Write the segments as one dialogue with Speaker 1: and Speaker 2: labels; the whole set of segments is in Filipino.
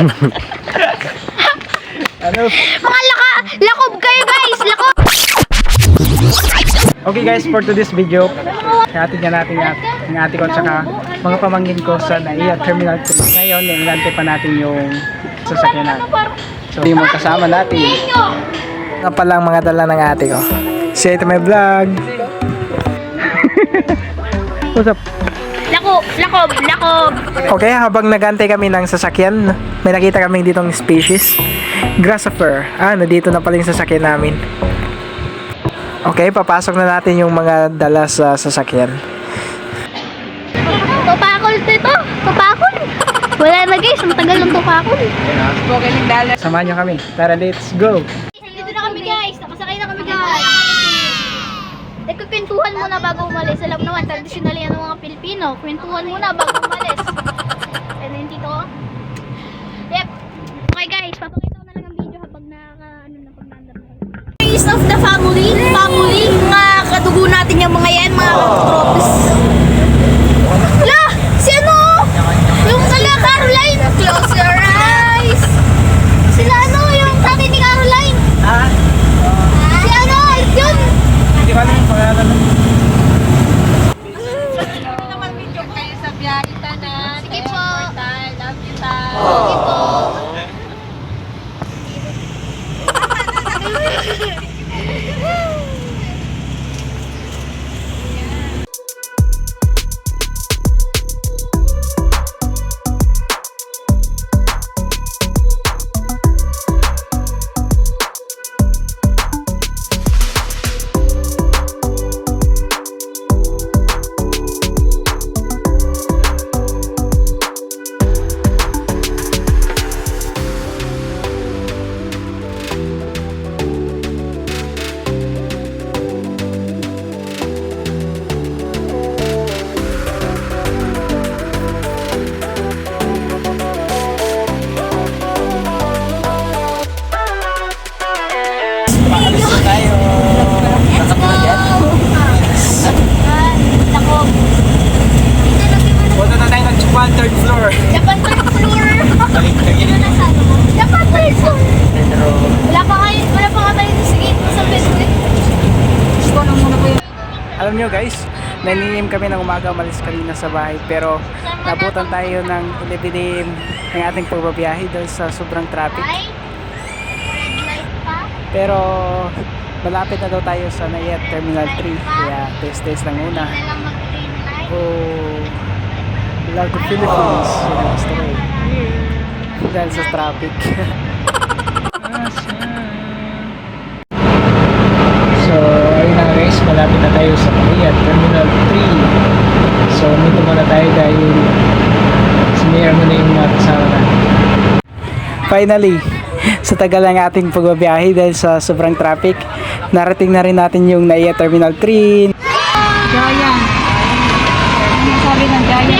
Speaker 1: ano?
Speaker 2: Mga laka, lakob kayo guys, lakob.
Speaker 1: Okay guys, for today's video, hatid nga natin at ng ate ko at mga pamangkin ko sa NAIA Terminal 3. Ngayon, ingante pa natin yung sasakyan natin. So, yung mga kasama natin. Nga palang mga dala ng ate ko. Say to my vlog. What's up?
Speaker 2: Lakob, lakob, lakob.
Speaker 1: Okay, habang nagantay kami ng sasakyan, may nakita kami ditong species. Grasshopper. Ah, nandito na pala yung sasakyan namin. Okay, papasok na natin yung mga dala sa sasakyan.
Speaker 2: Tupakol dito, tupakol. Wala na guys, matagal ng tupakol.
Speaker 1: Samahan nyo kami. Tara, let's go!
Speaker 2: Dito na kami guys, nakasakay na kami guys. Nagkukwentuhan muna bago umalis. Alam naman, traditional yan ng mga Pilipino. Kwentuhan muna bago umalis. And then dito. Yep. Okay guys, papakita ko na lang ang video habang nakaka, ano na pag nandun na.
Speaker 3: Praise of the family, family, mga kadugo natin yung mga yan, mga tropes. Hala, si ano? Yung kala Caroline, close your eyes. Sila ano, yung tatay ni Caroline.
Speaker 1: Ah,
Speaker 3: Si ano, yun.
Speaker 1: hindi ko alam yung pangalan.
Speaker 2: Sige po.
Speaker 3: Sige po.
Speaker 1: third floor.
Speaker 3: Japan third floor. Ano na sa ano? Japan third floor. Wala pa kayo, wala pa nga tayo sa gate sa basement. Gusto ko muna po yun.
Speaker 1: Alam nyo guys, naninим kami ng umaga umalis kanina sa bahay pero nabutan tayo ng 11 AM ng ating pagbabiyahe dahil sa sobrang traffic.
Speaker 2: Ay, red light pa.
Speaker 1: Pero malapit na daw tayo sa Nayet Terminal 3 kaya test-test lang muna.
Speaker 2: Na
Speaker 1: Oh, Lago Philippines. Yun ang gusto ko eh. Dahil sa traffic. so, ayun na guys, malapit na tayo sa Nayet Terminal 3. So, dito muna tayo dahil sinira mo na yung mga kasama natin. Finally, sa tagal ng ating pagbabiyahe dahil sa sobrang traffic, narating na rin natin yung Naiya Terminal 3.
Speaker 2: Giant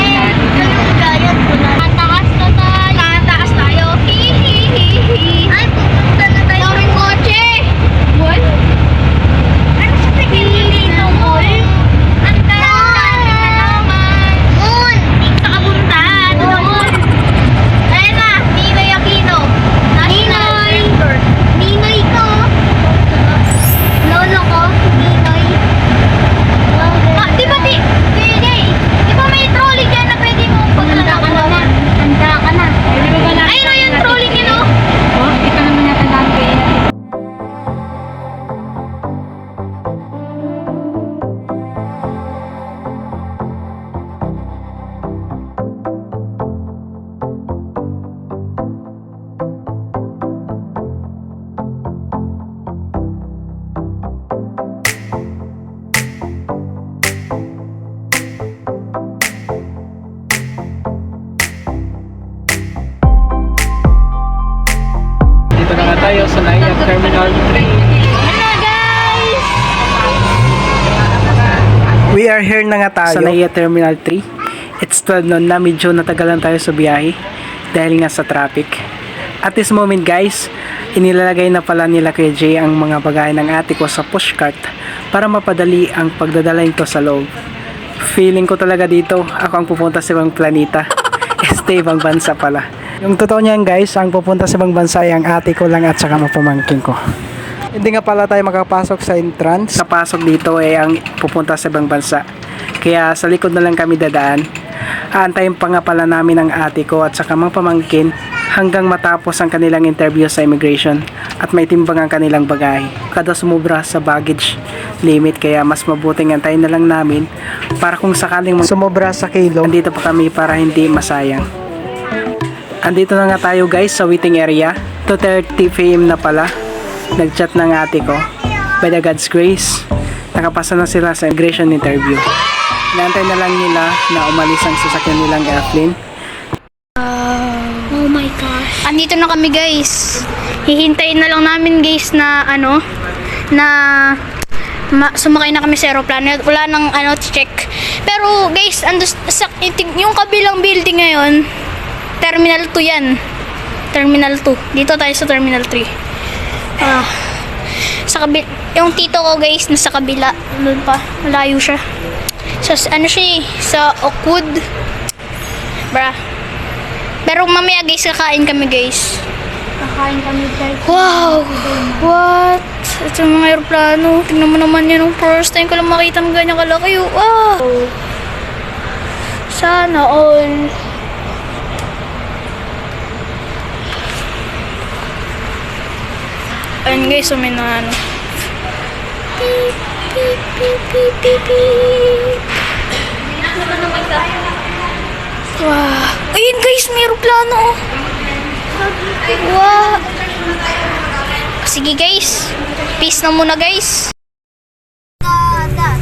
Speaker 2: tayo sa
Speaker 1: Naiya Terminal 3.
Speaker 2: Ano guys?
Speaker 1: We are here na nga tayo sa Naiya Terminal 3. It's 12 noon na medyo natagalan tayo sa biyahe dahil nga sa traffic. At this moment guys, inilalagay na pala nila kay Jay ang mga bagahe ng ate ko sa pushcart para mapadali ang pagdadala nito sa loob. Feeling ko talaga dito, ako ang pupunta sa ibang planeta. este, ibang bansa pala. Yung totoo niyan guys, ang pupunta sa ibang bansa ay ang ate ko lang at saka mga pamangkin ko. Hindi nga pala tayo makapasok sa entrance. Sa pasok dito ay ang pupunta sa ibang bansa. Kaya sa likod na lang kami dadaan. Aantayin pa nga pala namin ang ate ko at saka mga pamangkin hanggang matapos ang kanilang interview sa immigration at may timbang ang kanilang bagahe. Kada sumubra sa baggage limit kaya mas mabuting antayin na lang namin para kung sakaling sumubra sa kilo, andito pa kami para hindi masayang. Andito na nga tayo guys sa waiting area. 2.30 PM na pala. Nagchat ng ate ko. By the God's grace, nakapasa na sila sa immigration interview. Inaantay na lang nila na umalis ang sasakyan nilang airplane.
Speaker 2: Oh my gosh. Andito na kami guys. Hihintayin na lang namin guys na ano na ma- sumakay na kami sa aeroplano. Wala nang ano check. Pero guys, ando sa yung kabilang building ngayon, Terminal 2 yan. Terminal 2. Dito tayo sa Terminal 3. Ah. Sa kabi yung tito ko guys nasa kabila. Doon pa. Malayo siya. Sa ano siya eh, sa Oakwood. Bra. Pero mamaya guys, kakain kami guys. Kakain kami guys. Wow! What? Ito yung mga aeroplano. Tingnan mo naman yan. Yung first time ko lang makita ng ganyan kalaki. Wow! Sana all. Ayun guys, so may na ano. Beep, beep, beep, beep, beep, beep. Wow. Ayun guys, may aeroplano. oh. Wow. Sige guys. Peace na muna guys.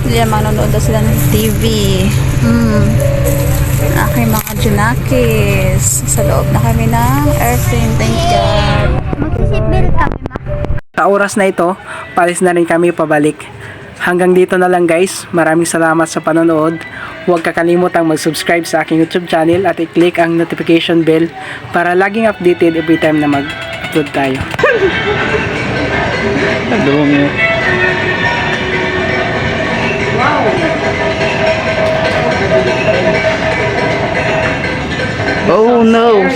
Speaker 3: Diyan, manonood daw sila ng TV. Mm. Aking mga junakis. Sa loob na kami ng airplane. Thank God.
Speaker 2: Magsisipbelt kami.
Speaker 1: Sa oras na ito, palis na rin kami pabalik. Hanggang dito na lang guys. Maraming salamat sa panonood. Huwag kakalimutang mag-subscribe sa aking YouTube channel at i-click ang notification bell para laging updated every time na mag-upload tayo. Oh no!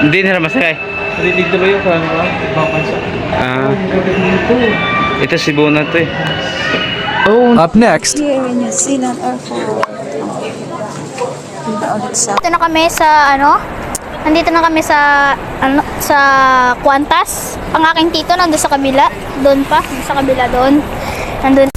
Speaker 4: Hindi nila masakay.
Speaker 1: Rinig na ba yung kano? Ibang bansa.
Speaker 4: Ah, ito Cebu na to eh.
Speaker 5: Up next,
Speaker 2: Nandito na kami sa ano? Nandito na kami sa ano sa Qantas. Ang aking tito nandoon sa kabila, doon pa, sa kabila doon. Nandun